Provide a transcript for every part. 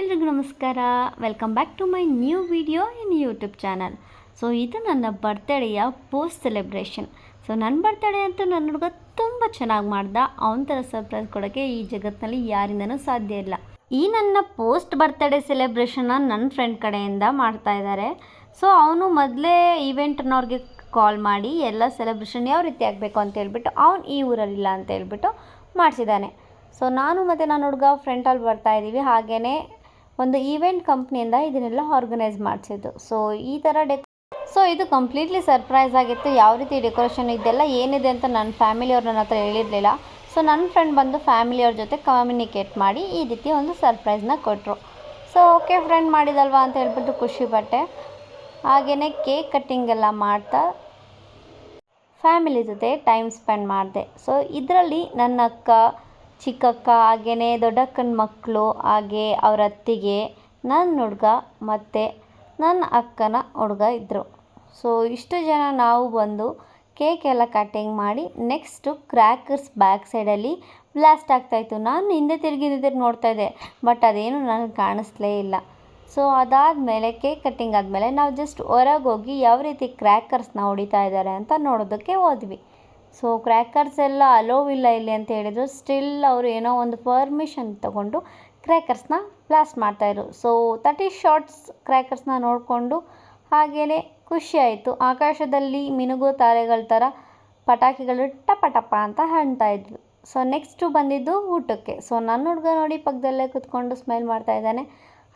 ಎಲ್ರಿಗೂ ನಮಸ್ಕಾರ. Welcome back to my new video in YouTube channel so ಇದು ನನ್ನ ಬರ್ತ್ಡೇಯ ಪೋಸ್ಟ್ ಸೆಲೆಬ್ರೇಷನ್ ಸೊ ನನ್ನ ಬರ್ತ್ಡೇ ಅಂತೂ ನನ್ನ ಹುಡುಗ ತುಂಬ ಚೆನ್ನಾಗಿ ಮಾಡ್ದ. ಅವನ ಥರ ಸರ್ಪ್ರೈಸ್ ಕೊಡೋಕ್ಕೆ ಈ ಜಗತ್ತಿನಲ್ಲಿ ಯಾರಿಂದನೂ ಸಾಧ್ಯ ಇಲ್ಲ. ಈ ನನ್ನ ಪೋಸ್ಟ್ ಬರ್ತ್ಡೇ ಸೆಲೆಬ್ರೇಷನ್ನ ನನ್ನ ಫ್ರೆಂಡ್ ಕಡೆಯಿಂದ ಮಾಡ್ತಾ ಇದ್ದಾರೆ ಸೊ ಅವನು ಮೊದಲೇ ಈವೆಂಟ್ನವ್ರಿಗೆ ಕಾಲ್ ಮಾಡಿ ಎಲ್ಲ ಸೆಲೆಬ್ರೇಷನ್ ಯಾವ ರೀತಿ ಆಗಬೇಕು ಅಂತ ಹೇಳ್ಬಿಟ್ಟು, ಅವ್ನು ಈ ಊರಲ್ಲಿಲ್ಲ ಅಂತ ಹೇಳ್ಬಿಟ್ಟು ಮಾಡಿಸಿದ್ದಾನೆ. ಸೊ ನಾನು ಮತ್ತು ನನ್ನ ಹುಡುಗ ಫ್ರೆಂಟಲ್ಲಿ ಬರ್ತಾ ಇದ್ದೀವಿ ಹಾಗೆಯೇ ಒಂದು ಈವೆಂಟ್ ಕಂಪ್ನಿಯಿಂದ ಇದನ್ನೆಲ್ಲ ಆರ್ಗನೈಸ್ ಮಾಡಿಸಿದ್ದು. ಸೊ ಈ ಥರ ಡೆಕ್ ಸೊ ಇದು ಕಂಪ್ಲೀಟ್ಲಿ ಸರ್ಪ್ರೈಸ್ ಆಗಿತ್ತು. ಯಾವ ರೀತಿ ಡೆಕೋರೇಷನ್ ಇದೆಲ್ಲ ಏನಿದೆ ಅಂತ ನನ್ನ ಫ್ಯಾಮಿಲಿಯವ್ರು ನನ್ನ ಹತ್ರ ಹೇಳಿರಲಿಲ್ಲ. ಸೊ ನನ್ನ ಫ್ರೆಂಡ್ ಬಂದು ಫ್ಯಾಮಿಲಿಯವ್ರ ಜೊತೆ ಕಮ್ಯುನಿಕೇಟ್ ಮಾಡಿ ಈ ರೀತಿ ಒಂದು ಸರ್ಪ್ರೈಸ್ನ ಕೊಟ್ಟರು ಸೊ ಓಕೆ ಫ್ರೆಂಡ್ ಮಾಡಿದಲ್ವಾ ಅಂತ ಹೇಳ್ಬಿಟ್ಟು ಖುಷಿಪಟ್ಟೆ ಹಾಗೆಯೇ ಕೇಕ್ ಕಟ್ಟಿಂಗ್ ಎಲ್ಲ ಮಾಡ್ತಾ ಫ್ಯಾಮಿಲಿ ಜೊತೆ ಟೈಮ್ ಸ್ಪೆಂಡ್ ಮಾಡಿದೆ. ಸೊ ಇದರಲ್ಲಿ ನನ್ನ ಅಕ್ಕ ಚಿಕ್ಕಕ್ಕ ಹಾಗೆಯೇ ದೊಡ್ಡಕ್ಕನ ಮಕ್ಕಳು ಹಾಗೆ ಅವರ ಅತ್ತಿಗೆ ನನ್ನ ಹುಡುಗ ಮತ್ತು ನನ್ನ ಅಕ್ಕನ ಹುಡುಗ ಇದ್ದರು ಸೊ ಇಷ್ಟು ಜನ ನಾವು ಬಂದು ಕೇಕ್ ಎಲ್ಲ ಕಟ್ಟಿಂಗ್ ಮಾಡಿ ನೆಕ್ಸ್ಟು ಕ್ರ್ಯಾಕರ್ಸ್ ಬ್ಯಾಕ್ ಸೈಡಲ್ಲಿ ಬ್ಲಾಸ್ಟ್ ಆಗ್ತಾಯಿತ್ತು ನಾನು ಹಿಂದೆ ತಿರುಗಿ ಹಿಂದೆ ತಿರುಗಿ ನೋಡ್ತಾ ಇದ್ದೆ ಬಟ್ ಅದೇನು ನನಗೆ ಕಾಣಿಸ್ಲೇ ಇಲ್ಲ. ಸೊ ಅದಾದಮೇಲೆ ಕೇಕ್ ಕಟ್ಟಿಂಗ್ ಆದಮೇಲೆ ನಾವು ಜಸ್ಟ್ ಹೊರಗೋಗಿ ಯಾವ ರೀತಿ ಕ್ರ್ಯಾಕರ್ಸ್ನ ಹೊಡಿತಾ ಇದ್ದಾರೆ ಅಂತ ನೋಡೋದಕ್ಕೆ ಹೋದ್ವಿ. ಸೊ ಕ್ರ್ಯಾಕರ್ಸ್ ಎಲ್ಲ ಅಲೋವ್ ಇಲ್ಲ ಇಲ್ಲಿ ಅಂತ ಹೇಳಿದ್ರು. ಸ್ಟಿಲ್ ಅವರು ಏನೋ ಒಂದು ಪರ್ಮಿಷನ್ ತಗೊಂಡು ಕ್ರ್ಯಾಕರ್ಸ್ನ ಬ್ಲಾಸ್ಟ್ ಮಾಡ್ತಾಯಿದ್ರು ಸೊ ತರ್ಟಿ ಶಾರ್ಟ್ಸ್ ಕ್ರ್ಯಾಕರ್ಸ್ನ ನೋಡಿಕೊಂಡು ಹಾಗೆಯೇ ಖುಷಿ ಆಯಿತು. ಆಕಾಶದಲ್ಲಿ ಮಿನುಗೋ ತಾರೆಗಳ ಥರ ಪಟಾಕಿಗಳು ಟಪ ಟಪ ಅಂತ ಇದ್ವು. ಸೊ ನೆಕ್ಸ್ಟು ಬಂದಿದ್ದು ಊಟಕ್ಕೆ. ಸೊ ನನ್ನ ಹುಡುಗ ನೋಡಿ ಪಕ್ಕದಲ್ಲೇ ಕೂತ್ಕೊಂಡು ಸ್ಮೈಲ್ ಮಾಡ್ತಾ ಇದ್ದಾನೆ.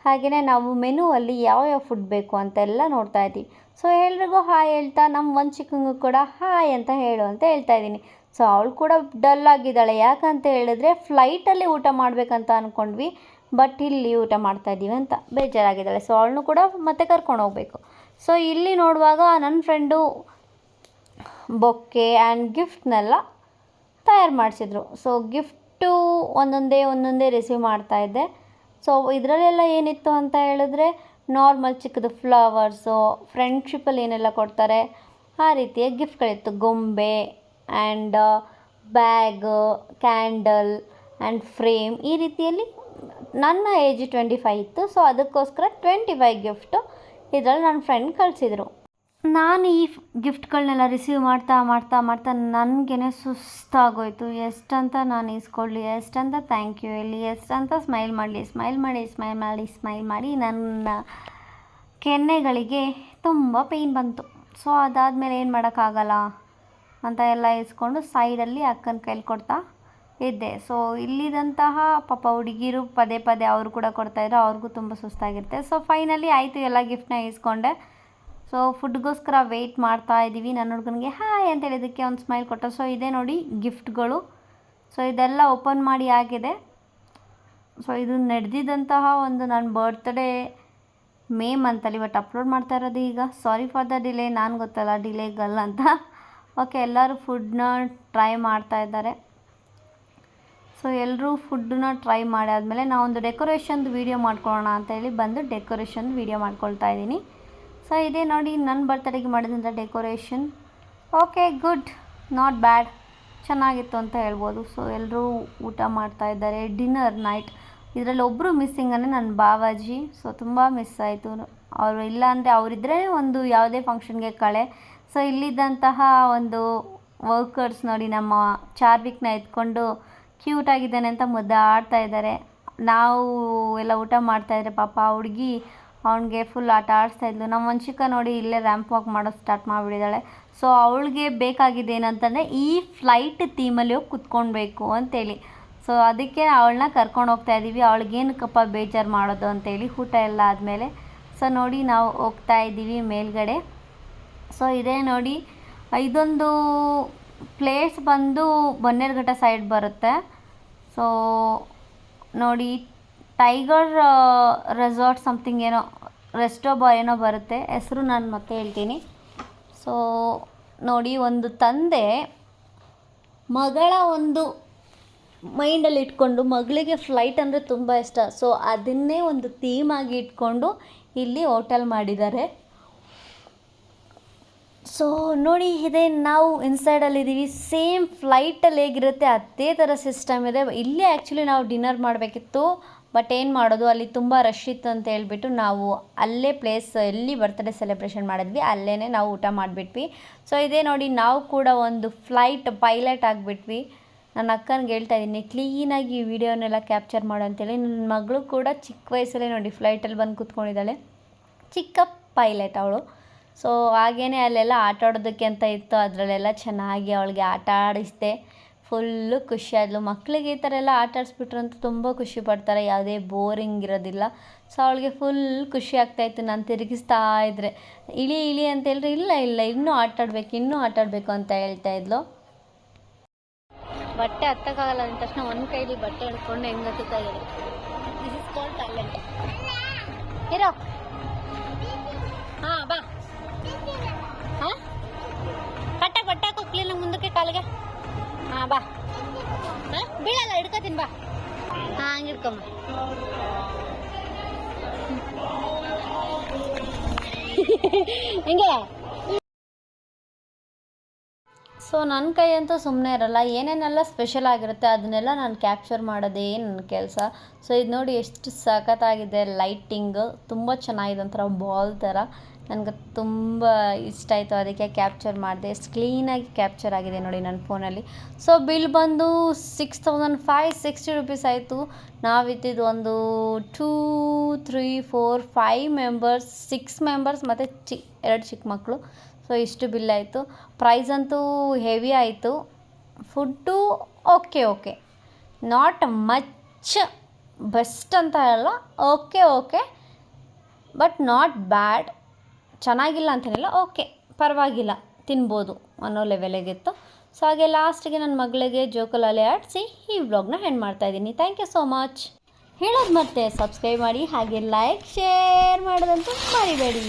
ಹಾಗೆಯೇ ನಾವು ಮೆನುವಲ್ಲಿ ಯಾವ ಯಾವ ಫುಡ್ ಬೇಕು ಅಂತೆಲ್ಲ ನೋಡ್ತಾ ಇದ್ದೀವಿ. ಸೊ ಎಲ್ರಿಗೂ ಹಾಯ್ ಹೇಳ್ತಾ ನಮ್ಮ ಒಂದು ಚಿಕ್ಕಂಗೂ ಕೂಡ ಹಾಯ್ ಅಂತ ಹೇಳು ಅಂತ ಹೇಳ್ತಾ ಇದ್ದೀನಿ. ಸೊ ಅವಳು ಕೂಡ ಡಲ್ ಆಗಿದ್ದಾಳೆ. ಯಾಕಂತ ಹೇಳಿದ್ರೆ ಫ್ಲೈಟಲ್ಲಿ ಊಟ ಮಾಡಬೇಕಂತ ಅಂದ್ಕೊಂಡ್ವಿ ಬಟ್ ಇಲ್ಲಿ ಊಟ ಮಾಡ್ತಾ ಇದ್ದೀವಿ ಅಂತ ಬೇಜಾರಾಗಿದ್ದಾಳೆ. ಸೊ ಅವಳನ್ನು ಕೂಡ ಮತ್ತೆ ಕರ್ಕೊಂಡು ಹೋಗಬೇಕು. ಸೊ ಇಲ್ಲಿ ನೋಡುವಾಗ ನನ್ನ ಫ್ರೆಂಡು ಬೊಕ್ಕೆ ಆ್ಯಂಡ್ ಗಿಫ್ಟ್ನೆಲ್ಲ ತಯಾರು ಮಾಡಿಸಿದ್ರು. ಸೊ ಗಿಫ್ಟು ಒಂದೊಂದೇ ಒಂದೊಂದೇ ರಿಸೀವ್ ಮಾಡ್ತಾಯಿದ್ದೆ ಸೊ ಇದರಲ್ಲೆಲ್ಲ ಏನಿತ್ತು ಅಂತ ಹೇಳಿದ್ರೆ ನಾರ್ಮಲ್ ಚಿಕ್ಕದು ಫ್ಲವರ್ಸು ಫ್ರೆಂಡ್ಶಿಪ್ಪಲ್ಲಿ ಏನೆಲ್ಲ ಕೊಡ್ತಾರೆ? ಆ ರೀತಿಯ ಗಿಫ್ಟ್ಗಳಿತ್ತು ಗೊಂಬೆ and bag candle and frame ಈ ರೀತಿಯಲ್ಲಿ ನನ್ನ ಏಜ್ ಟ್ವೆಂಟಿ ಫೈವ್ ಇತ್ತು. ಸೊ ಅದಕ್ಕೋಸ್ಕರ ಟ್ವೆಂಟಿ ಫೈವ್ ಗಿಫ್ಟು ಇದರಲ್ಲಿ ನನ್ನ ಫ್ರೆಂಡ್ ಕಳಿಸಿದ್ರು. ನಾನು ಈ ಗಿಫ್ಟ್ಗಳನ್ನೆಲ್ಲ ರಿಸೀವ್ ಮಾಡ್ತಾ ಮಾಡ್ತಾ ಮಾಡ್ತಾ ನನಗೇನೆ ಸುಸ್ತಾಗೋಯ್ತು. ಎಷ್ಟಂತ ನಾನು ಇಸ್ಕೊಳ್ಳಿ, ಎಷ್ಟಂತ ಥ್ಯಾಂಕ್ ಯು ಹೇಳಿ, ಎಷ್ಟಂತ ಸ್ಮೈಲ್ ಮಾಡಲಿ ಸ್ಮೈಲ್ ಮಾಡಿ ಸ್ಮೈಲ್ ಮಾಡಿ ಸ್ಮೈಲ್ ಮಾಡಿ ನನ್ನ ಕೆನ್ನೆಗಳಿಗೆ ತುಂಬ ಪೇಯ್ನ್ ಬಂತು. ಸೊ ಅದಾದಮೇಲೆ ಏನು ಮಾಡೋಕ್ಕಾಗಲ್ಲ ಅಂತ ಎಲ್ಲ ಇಸ್ಕೊಂಡು ಸೈಡಲ್ಲಿ ಅಕ್ಕನ ಕೈಲಿ ಕೊಡ್ತಾ ಇದ್ದೆ. ಸೊ ಇಲ್ಲಿದಂತಹ ಪಾಪ ಹುಡುಗಿರು ಪದೇ ಪದೇ ಅವರು ಕೂಡ ಕೊಡ್ತಾಯಿದ್ರು ಅವ್ರಿಗೂ ತುಂಬ ಸುಸ್ತಾಗಿರುತ್ತೆ. ಸೊ ಫೈನಲಿ ಆಯಿತು ಎಲ್ಲ ಗಿಫ್ಟನ್ನ ಇಸ್ಕೊಂಡೆ. ಸೊ ಫುಡ್ಗೋಸ್ಕರ ವೆಯ್ಟ್ ಮಾಡ್ತಾ ಇದ್ದೀವಿ. ನನ್ನ ಹುಡುಗನಿಗೆ ಹಾಯ್ ಅಂತ ಹೇಳಿದ್ದಕ್ಕೆ ಒಂದು ಸ್ಮೈಲ್ ಕೊಟ್ಟ ಸೊ ಇದೆ ನೋಡಿ ಗಿಫ್ಟ್ಗಳು ಸೊ ಇದೆಲ್ಲ ಓಪನ್ ಮಾಡಿ ಆಗಿದೆ. ಸೊ ಇದು ನಡೆದಿದ್ದಂತಹ ಒಂದು ನನ್ನ ಬರ್ತ್ಡೇ ಮೇ ಮಂತಲ್ಲಿ ಬಟ್ ಅಪ್ಲೋಡ್ ಮಾಡ್ತಾ ಇರೋದು ಈಗ. ಸಾರಿ ಫಾರ್ ದ ಡಿಲೇ ನಾನು ಗೊತ್ತಲ್ಲ ಡಿಲೇ ಗಲ್ ಅಂತ. ಓಕೆ ಎಲ್ಲರೂ ಫುಡ್ನ ಟ್ರೈ ಮಾಡ್ತಾ ಇದ್ದಾರೆ. ಸೊ ಎಲ್ಲರೂ ಫುಡ್ಡನ್ನ ಟ್ರೈ ಮಾಡಿ ಆದಮೇಲೆ ನಾವೊಂದು ಡೆಕೋರೇಷನ್ದು ವೀಡಿಯೋ ಮಾಡ್ಕೊಳ್ಳೋಣ ಅಂತ ಹೇಳಿ ಬಂದು ಡೆಕೋರೇಷನ್ ವೀಡಿಯೋ ಮಾಡ್ಕೊಳ್ತಾ ಇದ್ದೀನಿ. ಸೊ ಇದೇ ನೋಡಿ ನನ್ನ ಬರ್ತಡೇಗೆ ಮಾಡಿದಂಥ decoration okay good not bad ಚೆನ್ನಾಗಿತ್ತು ಅಂತ ಹೇಳ್ಬೋದು. ಸೊ ಎಲ್ಲರೂ ಊಟ ಮಾಡ್ತಾ ಇದ್ದಾರೆ. ಡಿನ್ನರ್ ನೈಟ್ ಇದರಲ್ಲಿ ಒಬ್ಬರು ಮಿಸ್ಸಿಂಗ್ ಅಂದರೆ ನನ್ನ ಬಾವಾಜಿ. ಸೊ ತುಂಬ ಮಿಸ್ ಆಯಿತು. ಅವರು ಇಲ್ಲ ಅಂದರೆ ಅವರಿದ್ದರೆ ಒಂದು ಯಾವುದೇ ಫಂಕ್ಷನ್ಗೆ ಕಳೆ. ಸೊ ಇಲ್ಲಿದ್ದಂತಹ ಒಂದು ವರ್ಕರ್ಸ್ ನೋಡಿ ನಮ್ಮ ಚಾರ್ವಿಕ್ನ ಎತ್ಕೊಂಡು ಕ್ಯೂಟ್ ಆಗಿದ್ದಾನೆ ಅಂತ ಮುದ್ದಾಡ್ತಾ ಇದ್ದಾರೆ. ನಾವು ಎಲ್ಲ ಊಟ ಮಾಡ್ತಾಯಿದ್ರೆ ಪಾಪ ಹುಡುಗಿ ಅವನಿಗೆ ಫುಲ್ ಆಟ ಆಡಿಸ್ತಾ ಇದ್ಲು. ನಮ್ಮ ವಂಶಿಕ ನೋಡಿ ಇಲ್ಲೇ ರ್ಯಾಂಪ್ ವಾಕ್ ಮಾಡೋ ಸ್ಟಾರ್ಟ್ ಮಾಡಿಬಿಟ್ಟಿದ್ದಾಳೆ ಸೊ ಅವಳಿಗೆ ಬೇಕಾಗಿದೆ ಏನಂತಂದರೆ ಈ ಫ್ಲೈಟ್ ಥೀಮಲ್ಲಿ ಹೋಗಿ ಕುತ್ಕೊಳ್ಬೇಕು ಅಂತೇಳಿ. ಸೊ ಅದಕ್ಕೆ ಅವಳನ್ನ ಕರ್ಕೊಂಡು ಹೋಗ್ತಾ ಇದ್ದೀವಿ ಅವಳಿಗೇನಕ್ಕಪ್ಪ ಬೇಜಾರು ಮಾಡೋದು ಅಂತೇಳಿ ಊಟ ಎಲ್ಲ ಆದಮೇಲೆ. ಸೊ ನೋಡಿ ನಾವು ಹೋಗ್ತಾ ಇದ್ದೀವಿ ಮೇಲ್ಗಡೆ. ಸೊ ಇದೇ ನೋಡಿ ಇದೊಂದು ಪ್ಲೇಸ್ ಬಂದು ಬನ್ನೇರುಘಟ್ಟ ಸೈಡ್ ಬರುತ್ತೆ. ಸೊ ನೋಡಿ ಟೈಗರ್ ರೆಸಾರ್ಟ್ ಸಮಥಿಂಗ್ ಏನೋ, ರೆಸ್ಟೋ ಬಾಯ್ ಏನೋ ಬರುತ್ತೆ. ಹೆಸರು ನಾನು ಮತ್ತೆ ಹೇಳ್ತೀನಿ. ಸೊ ನೋಡಿ, ಒಂದು ತಂದೆ ಮಗಳ ಒಂದು ಮೈಂಡಲ್ಲಿ ಇಟ್ಕೊಂಡು, ಮಗಳಿಗೆ ಫ್ಲೈಟ್ ಅಂದರೆ ತುಂಬ ಇಷ್ಟ. ಸೊ ಅದನ್ನೇ ಒಂದು ಥೀಮ್ ಆಗಿ ಇಟ್ಕೊಂಡು ಇಲ್ಲಿ ಹೋಟೆಲ್ ಮಾಡಿದ್ದಾರೆ. ಸೊ ನೋಡಿ, ಇದೆ, ನಾವು ಇನ್ಸೈಡಲ್ಲಿದ್ದೀವಿ ಸೇಮ್ ಫ್ಲೈಟಲ್ಲಿ ಹೇಗಿರುತ್ತೆ, ಅದೇ ಥರ ಸಿಸ್ಟಮ್ ಇದೆ. ಇಲ್ಲೇ ಆ್ಯಕ್ಚುಲಿ ನಾವು ಡಿನ್ನರ್ ಮಾಡಬೇಕಿತ್ತು. ಬಟ್ ಏನು ಮಾಡೋದು, ಅಲ್ಲಿ ತುಂಬ ರಶ್ ಇತ್ತು ಅಂತ ಹೇಳ್ಬಿಟ್ಟು ನಾವು ಅಲ್ಲೇ ಪ್ಲೇಸ್ ಎಲ್ಲಿ ಬರ್ತ್ಡೇ ಸೆಲೆಬ್ರೇಷನ್ ಮಾಡಿದ್ವಿ. ಅಲ್ಲೇ ನಾವು ಊಟ ಮಾಡಿಬಿಟ್ವಿ. ಸೊ ಇದೇ ನೋಡಿ ನಾವು ಕೂಡ ಒಂದು ಫ್ಲೈಟ್ ಪೈಲಟ್ ಆಗಿಬಿಟ್ವಿ. ನನ್ನ ಅಕ್ಕನಿಗೆ ಹೇಳ್ತಾ ಇದ್ದೀನಿ ಕ್ಲೀನಾಗಿ ಈ ವಿಡಿಯೋನೆಲ್ಲ ಕ್ಯಾಪ್ಚರ್ ಮಾಡು ಅಂತೇಳಿ. ನನ್ನ ಮಗಳು ಕೂಡ ಚಿಕ್ಕ ವಯಸ್ಸಲ್ಲೇ ನೋಡಿ ಫ್ಲೈಟಲ್ಲಿ ಬಂದು ಕೂತ್ಕೊಂಡಿದ್ದಾಳೆ. ಚಿಕ್ಕ ಪೈಲಟ್ ಅವಳು. ಸೊ ಹಾಗೇ ಅಲ್ಲೆಲ್ಲ ಆಟ ಆಡೋದಕ್ಕೆ ಅಂತ ಇತ್ತು. ಅದರಲ್ಲೆಲ್ಲ ಚೆನ್ನಾಗಿ ಅವಳಿಗೆ ಆಟ ಆಡಿಸಿದೆ. ಫುಲ್ಲು ಖುಷಿ. ಆದಳು ಮಕ್ಕಳಿಗೆ ಈ ಥರ ಎಲ್ಲ ಆಟ ಆಡಿಸ್ಬಿಟ್ರು ಅಂತ ತುಂಬ ಖುಷಿ ಪಡ್ತಾರೆ. ಯಾವುದೇ ಬೋರಿಂಗ್ ಇರೋದಿಲ್ಲ. ಸೊ ಅವಳಿಗೆ ಫುಲ್ ಖುಷಿ ಆಗ್ತಾಯಿತ್ತು ನಾನು ತಿರುಗಿಸ್ತಾ ಇದ್ದರೆ ಇಳಿ ಇಳಿ ಅಂತ ಹೇಳಿದ್ರೆ, ಇಲ್ಲ ಇಲ್ಲ, ಇನ್ನೂ ಆಟ ಆಡಬೇಕು, ಇನ್ನೂ ಆಟ ಆಡಬೇಕು ಅಂತ ಹೇಳ್ತಾ ಇದ್ಲು. ಬಟ್ಟೆ ಹತ್ತಕ್ಕಾಗಲ್ಲ ಅಂದ ತಕ್ಷಣ ಒಂದು ಕೈಲಿ ಬಟ್ಟೆ ಹಿಡ್ಕೊಂಡು ಹೆಂಗೆ ಹತ್ತುತ್ತಾ ಇರೋ. ಬಾ. ಬೀಳಲ್ಲ, ಹಿಡ್ಕೋತೀನಿ, ಬಾ. ಹಂಗೆ ಸೊ ನನ್ನ ಕೈ ಅಂತೂ ಸುಮ್ಮನೆ ಇರಲ್ಲ. ಏನೇನೆಲ್ಲ ಸ್ಪೆಷಲ್ ಆಗಿರುತ್ತೆ ಅದನ್ನೆಲ್ಲ ನಾನು ಕ್ಯಾಪ್ಚರ್ ಮಾಡೋದೇ ನನ್ನ ಕೆಲಸ? ಸೊ ಇದು ನೋಡಿ ಎಷ್ಟು ಸಖತ್ತಾಗಿದೆ ಲೈಟಿಂಗು ತುಂಬ ಚೆನ್ನಾಗಿದೆ ಒಂಥರ ಬಾಲ್ ಥರ ನನಗೆ ತುಂಬ ಇಷ್ಟ ಆಯಿತು ಅದಕ್ಕೆ ಕ್ಯಾಪ್ಚರ್ ಮಾಡಿದೆ. ಎಷ್ಟು ಕ್ಲೀನಾಗಿ ಕ್ಯಾಪ್ಚರ್ ಆಗಿದೆ ನೋಡಿ ನನ್ನ ಫೋನಲ್ಲಿ ಸೊ ಬಿಲ್ ಬಂದು six thousand five sixty rupees ಆಯಿತು. ನಾವಿದ್ದಿದ್ದು ಒಂದು two three four five members six members ಮತ್ತು ಚಿ ಎರಡು ಚಿಕ್ಕ ಮಕ್ಕಳು. ಸೊ ಇಷ್ಟು ಬಿಲ್ ಆಯಿತು. ಪ್ರೈಸ್ ಅಂತೂ ಹೆವಿ ಆಯಿತು. Food okay okay not much best ಅಂತ ಹೇಳಲ್ಲ okay okay but not bad ಚೆನ್ನಾಗಿಲ್ಲ ಅಂತೇನಿಲ್ಲ, ಓಕೆ, ಪರವಾಗಿಲ್ಲ, ತಿನ್ಬೋದು ಅನ್ನೋ ಲೆವೆಲಿಗಿತ್ತು ಸೊ ಹಾಗೆ ಲಾಸ್ಟಿಗೆ ನನ್ನ ಮಗಳಿಗೆ ಜೋಕಲಲ್ಲಿ ಆಡಿಸಿ ಈ ವ್ಲಾಗ್ನ ಹೆಣ್ಣು ಮಾಡ್ತಾಯಿದ್ದೀನಿ ಥ್ಯಾಂಕ್ ಯು ಸೋ ಮಚ್ ಹೇಳೋದು ಮತ್ತೆ ಸಬ್ಸ್ಕ್ರೈಬ್ ಮಾಡಿ, ಹಾಗೆ ಲೈಕ್ ಶೇರ್ ಮಾಡೋದಂತೂ ಮರಿಬೇಡಿ.